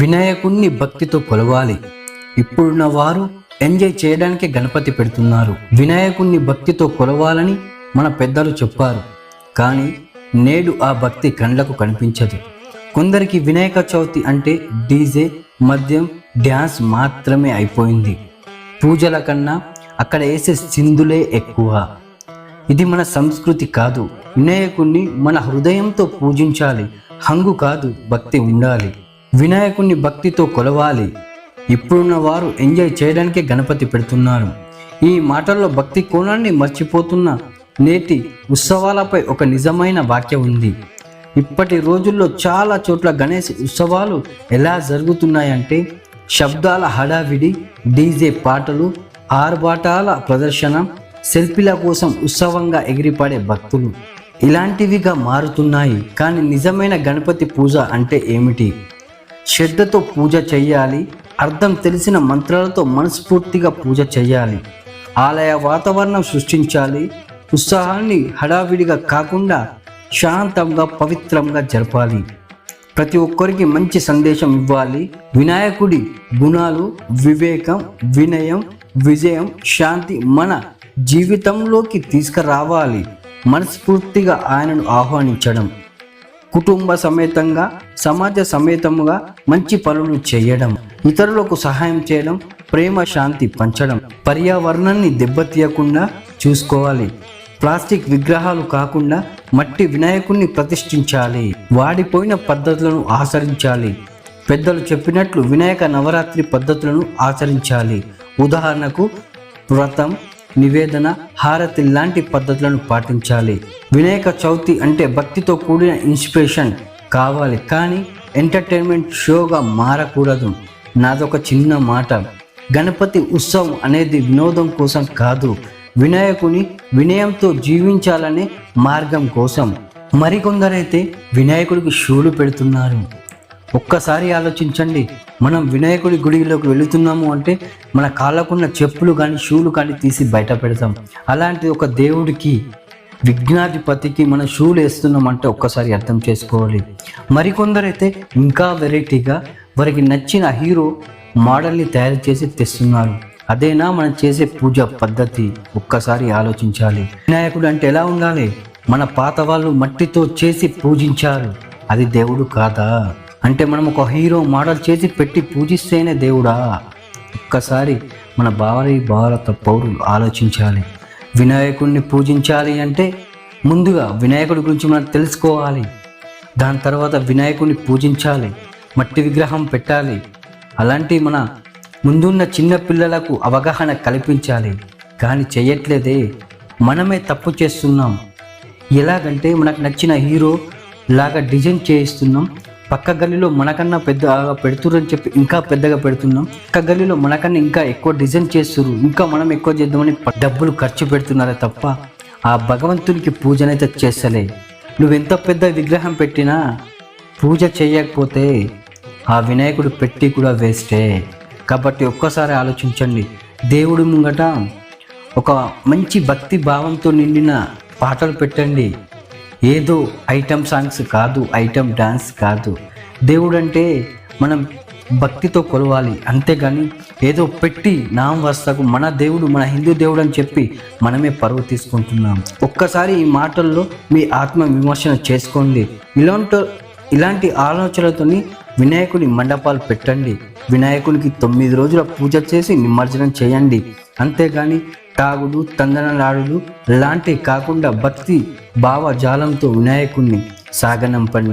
వినాయకుణ్ణి భక్తితో కొలవాలి. ఇప్పుడున్న వారు ఎంజాయ్ చేయడానికి గణపతి పెడుతున్నారు. వినాయకుణ్ణి భక్తితో కొలవాలని మన పెద్దలు చెప్పారు. కానీ నేడు ఆ భక్తి కండ్లకు కనిపించదు. కొందరికి వినాయక చవితి అంటే డీజే మద్యం డ్యాన్స్ మాత్రమే అయిపోయింది. పూజల కన్నా అక్కడ వేసే సింధులే ఎక్కువ. ఇది మన సంస్కృతి కాదు. వినాయకుణ్ణి మన హృదయంతో పూజించాలి. హంగు కాదు భక్తి ఉండాలి. వినాయకుణ్ణి భక్తితో కొలవాలి. ఇప్పుడున్న వారు ఎంజాయ్ చేయడానికే గణపతి పెడుతున్నారు. ఈ మాటల్లో భక్తి కోణాన్ని మర్చిపోతున్న నేటి ఉత్సవాలపై ఒక నిజమైన వాక్య ఉంది. ఇప్పటి రోజుల్లో చాలా చోట్ల గణేష్ ఉత్సవాలు ఎలా జరుగుతున్నాయంటే శబ్దాల హడావిడి డీజే పాటలు ఆర్భాటాల ప్రదర్శన సెల్ఫీల కోసం ఉత్సవంగా ఎగిరిపడే భక్తులు. ఇలాంటివిగా మారుతున్నాయి. కానీ నిజమైన గణపతి పూజ అంటే ఏమిటి? శ్రద్ధతో పూజ చేయాలి అర్థం తెలిసిన మంత్రాలతో మనస్ఫూర్తిగా పూజ చేయాలి ఆలయ వాతావరణం సృష్టించాలి ఉత్సాహాన్ని హడావిడిగా కాకుండా శాంతంగా పవిత్రంగా జరపాలి. ప్రతి ఒక్కరికి మంచి సందేశం ఇవ్వాలి. వినాయకుడి గుణాలు వివేకం వినయం విజయం శాంతి మన జీవితంలోకి తీసుకురావాలి. మనస్ఫూర్తిగా ఆయనను ఆహ్వానించడం. కుటుంబ సమేతంగా సమాజ సమేతముగా మంచి పనులు చేయడం ఇతరులకు సహాయం చేయడం ప్రేమ శాంతి పంచడం పర్యావరణాన్ని దెబ్బతీయకుండా చూసుకోవాలి. ప్లాస్టిక్ విగ్రహాలు కాకుండా మట్టి వినాయకుణ్ణి ప్రతిష్ఠించాలి. వాడిపోయిన పద్ధతులను ఆచరించాలి. పెద్దలు చెప్పినట్లు వినాయక నవరాత్రి పద్ధతులను ఆచరించాలి. ఉదాహరణకు వ్రతం నివేదన హారతి లాంటి పద్ధతులను పాటించాలి. వినాయక చవితి అంటే భక్తితో కూడిన ఇన్స్పిరేషన్ కావాలి కానీ ఎంటర్టైన్మెంట్ షోగా మారకూడదు. నాదొక చిన్న మాట. గణపతి ఉత్సవం అనేది వినోదం కోసం కాదు. వినాయకుని వినయంతో జీవించాలనే మార్గం కోసం. మరికొందరైతే వినాయకుడికి షూలు పెడుతున్నారు. ఒక్కసారి ఆలోచించండి. మనం వినాయకుడి గుడిలోకి వెళుతున్నాము అంటే మన కాళ్ళకున్న చెప్పులు కానీ షూలు కానీ తీసి బయట పెడతాం. అలాంటి ఒక దేవుడికి విఘ్నాధిపతికి మన షూలు వేస్తున్నామంటే ఒక్కసారి అర్థం చేసుకోవాలి. మరికొందరైతే ఇంకా వెరైటీగా వారికి నచ్చిన హీరో మోడల్ని తయారు చేసి తెస్తున్నారు. అదేనా మనం చేసే పూజ పద్ధతి? ఒక్కసారి ఆలోచించాలి. వినాయకుడు అంటే ఎలా ఉండాలి? మన పాత వాళ్ళు మట్టితో చేసి పూజించారు. అది దేవుడు కాదా? అంటే మనం ఒక హీరో మోడల్ చేసి పెట్టి పూజిస్తేనే దేవుడా? ఒక్కసారి మన భారీ భారత పౌరులు ఆలోచించాలి. వినాయకుడిని పూజించాలి అంటే ముందుగా వినాయకుడి గురించి మనం తెలుసుకోవాలి. దాని తర్వాత వినాయకుడిని పూజించాలి. మట్టి విగ్రహం పెట్టాలి. అలాంటి మన ముందున్న చిన్న పిల్లలకు అవగాహన కల్పించాలి. కానీ చేయట్లేదే. మనమే తప్పు చేస్తున్నాం. ఎలాగంటే మనకు నచ్చిన హీరో లాగా డిజైన్ చేయిస్తున్నాం. పక్క గల్లీలో మనకన్నా పెద్ద పెడుతురని చెప్పి ఇంకా పెద్దగా పెడుతున్నాం. పక్క గల్లీలో మనకన్నా ఇంకా ఎక్కువ డిజైన్ చేస్తున్నారు ఇంకా మనం ఎక్కువ చేద్దామని డబ్బులు ఖర్చు పెడుతున్నారే తప్ప ఆ భగవంతునికి పూజనైతే చేస్తలే. నువ్వెంత పెద్ద విగ్రహం పెట్టినా పూజ చేయకపోతే ఆ వినాయకుడు పెట్టి కూడా వేస్టే. కాబట్టి ఒక్కసారి ఆలోచించండి. దేవుడు ముంగట ఒక మంచి భక్తి భావంతో నిండిన పాటలు పెట్టండి. ఏదో ఐటమ్ సాంగ్స్ కాదు ఐటమ్ డాన్స్ కాదు. దేవుడు అంటే మనం భక్తితో కొలవాలి. అంతేగాని ఏదో పెట్టి నామ వస్తకు మన దేవుడు మన హిందూ దేవుడు అని చెప్పి మనమే పరువు తీసుకుంటున్నాం. ఒక్కసారి ఈ మాటల్లో మీ ఆత్మ విమర్శన చేసుకోండి. ఇలాంటి ఇలాంటి ఆలోచనలతోని వినాయకుడి మండపాలు పెట్టండి. వినాయకునికి తొమ్మిది రోజుల పూజ చేసి నిమజ్జనం చేయండి. అంతేగాని తాగుడు తందనలాడులు లాంటివి కాకుండా భక్తి భావజాలంతో వినాయకుణ్ణి సాగనంపండి.